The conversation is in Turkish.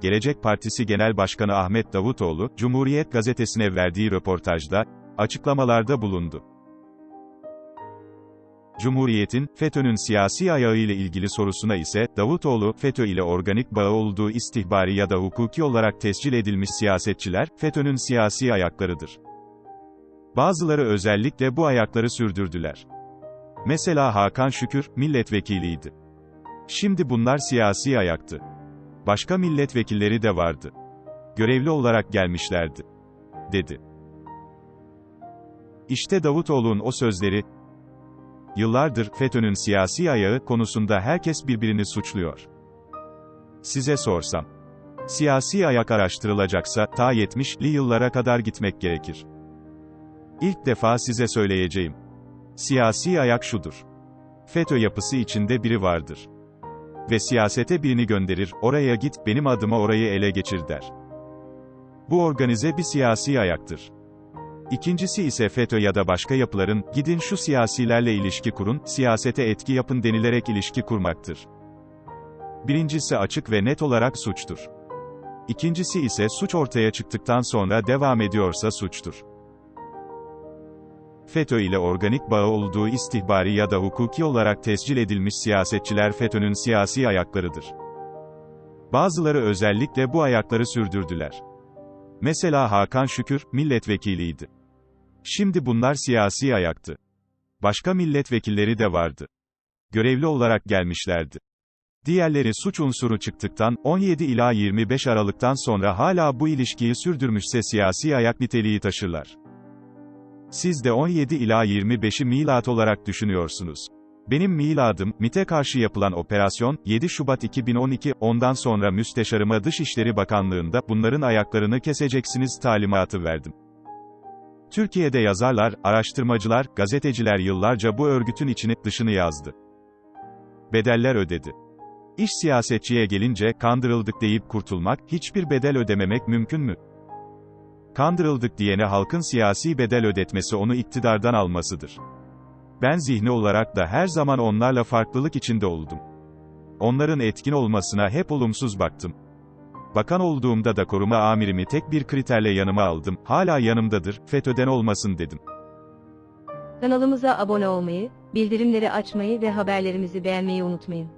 Gelecek Partisi Genel Başkanı Ahmet Davutoğlu, Cumhuriyet gazetesine verdiği röportajda, açıklamalarda bulundu. Cumhuriyet'in, FETÖ'nün siyasi ayağı ile ilgili sorusuna ise, Davutoğlu, FETÖ ile organik bağı olduğu istihbari ya da hukuki olarak tescil edilmiş siyasetçiler, FETÖ'nün siyasi ayaklarıdır. Bazıları özellikle bu ayakları sürdürdüler. Mesela Hakan Şükür, milletvekiliydi. Şimdi bunlar siyasi ayaktı. Başka milletvekilleri de vardı. Görevli olarak gelmişlerdi. Dedi. İşte Davutoğlu'nun o sözleri, Yıllardır FETÖ'nün siyasi ayağı konusunda herkes birbirini suçluyor. Size sorsam. Siyasi ayak araştırılacaksa ta 70'li yıllara kadar gitmek gerekir. İlk defa size söyleyeceğim. Siyasi ayak şudur. FETÖ yapısı içinde biri vardır. Ve siyasete birini gönderir, oraya git, benim adıma orayı ele geçir der. Bu organize bir siyasi ayaktır. İkincisi ise FETÖ ya da başka yapıların, gidin şu siyasilerle ilişki kurun, siyasete etki yapın denilerek ilişki kurmaktır. Birincisi açık ve net olarak suçtur. İkincisi ise suç ortaya çıktıktan sonra devam ediyorsa suçtur. FETÖ ile organik bağı olduğu istihbari ya da hukuki olarak tescil edilmiş siyasetçiler FETÖ'nün siyasi ayaklarıdır. Bazıları özellikle bu ayakları sürdürdüler. Mesela Hakan Şükür, milletvekiliydi. Şimdi bunlar siyasi ayaktı. Başka milletvekilleri de vardı. Görevli olarak gelmişlerdi. Diğerleri suç unsuru çıktıktan 17 ila 25 Aralık'tan sonra hala bu ilişkiyi sürdürmüşse siyasi ayak niteliği taşırlar. Siz de 17 ila 25'i milat olarak düşünüyorsunuz. Benim miladım, MİT'e karşı yapılan operasyon, 7 Şubat 2012, ondan sonra müsteşarıma Dışişleri Bakanlığında, bunların ayaklarını keseceksiniz talimatı verdim. Türkiye'de yazarlar, araştırmacılar, gazeteciler yıllarca bu örgütün içini, dışını yazdı. Bedeller ödedi. İş siyasetçiye gelince, kandırıldık deyip kurtulmak, hiçbir bedel ödememek mümkün mü? Kandırıldık diyene halkın siyasi bedel ödetmesi onu iktidardan almasıdır. Ben zihni olarak da her zaman onlarla farklılık içinde oldum. Onların etkin olmasına hep olumsuz baktım. Bakan olduğumda da koruma amirimi tek bir kriterle yanıma aldım, hala yanımdadır, FETÖ'den olmasın dedim. Kanalımıza abone olmayı, bildirimleri açmayı ve haberlerimizi beğenmeyi unutmayın.